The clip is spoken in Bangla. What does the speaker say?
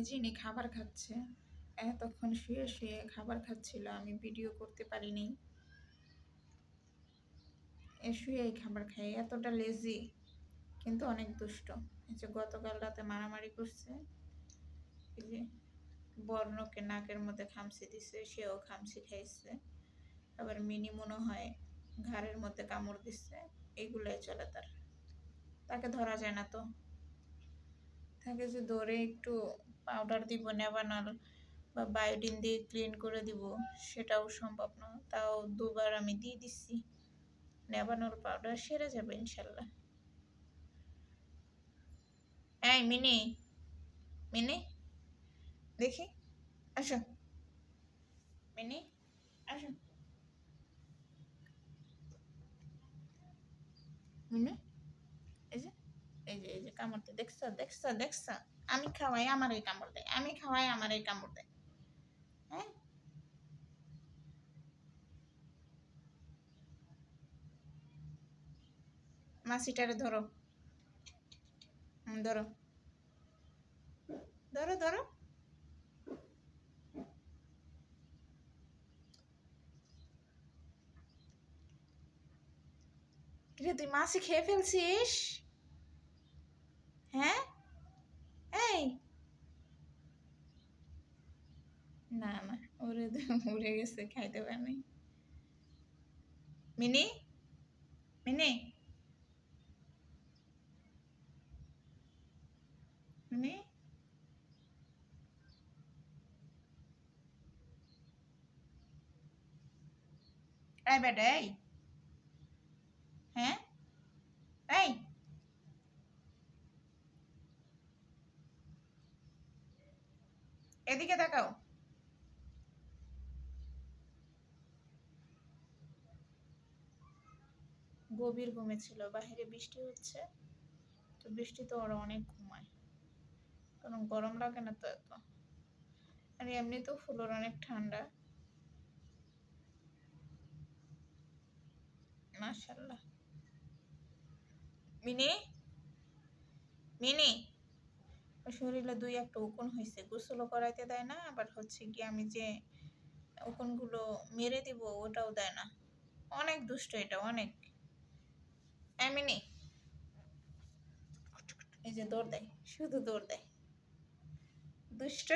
জিনি খাবার খাচ্ছে। এতক্ষণ শুয়ে শুয়ে খাবার খাচ্ছিল, আমি ভিডিও করতে পারিনি। এ শুয়েই খাবার খাই, এতটা লেজি কিন্তু অনেক দুষ্ট। এই যে গতকাল রাতে মারামারি করছে, এই যে বর্ণকে নাকের মধ্যে খামসি দিছে, সেও খামসি খাইছে। আবার মিনি মনে হয় ঘাড়ের মধ্যে কামড় দিচ্ছে এগুলোই চলে তার। তাকে ধরা যায় না তো। তাকে যে ধরে একটু পাউডার দিব নেবানাল বা বায়োডিন দিয়ে ক্লিন করে দিব, সেটাও সম্ভব না। তাও দুবার আমি দিয়ে দিচ্ছি নেবানোর পাউডার সেরে যাবে ইনশাল্লাহ। এই মিনি মিনি, দেখি, আসো। মিনি আসো। মিনি এই যে এই যে এই যে কামড় দেয়। দেখছ দেখছ দেখছ? আমি খাওয়াই আমার এই কামড় দেয়। আমি খাওয়াই আমার এই কামড় দেয়। হ্যাঁ? মাসিটারে ধরো। ধরো। ধরো ধরো। তুই মাসি খেয়ে ফেলছিস? হ্যাঁ এই না না উড়ে উড়ে গেছে খাইতে পারেনি মিনি মিনি মিনি এই বেটা এই হ্যাঁ এই এদিকে তাকাও গভীর ঘুমেছিল বাইরে বৃষ্টি হচ্ছে, তো বৃষ্টিতে ওরা অনেক ঘুমায়। কারণ গরম লাগে না তো এত। আর এমনিতেও ফুলোর অনেক ঠান্ডা। মাশাল্লাহ মিনি? মিনি? শরীরে দুই একটা উকুন হয়েছে গোসলও করাইতে দেয় না, আবার হচ্ছে কি আমি যে উকুনগুলো মেরে দিব ওটাও দেয় না। অনেক দুষ্ট এটা, অনেক। এমনি এই যে দৌড় দেয়, শুধু দৌড় দেয়। দুষ্ট।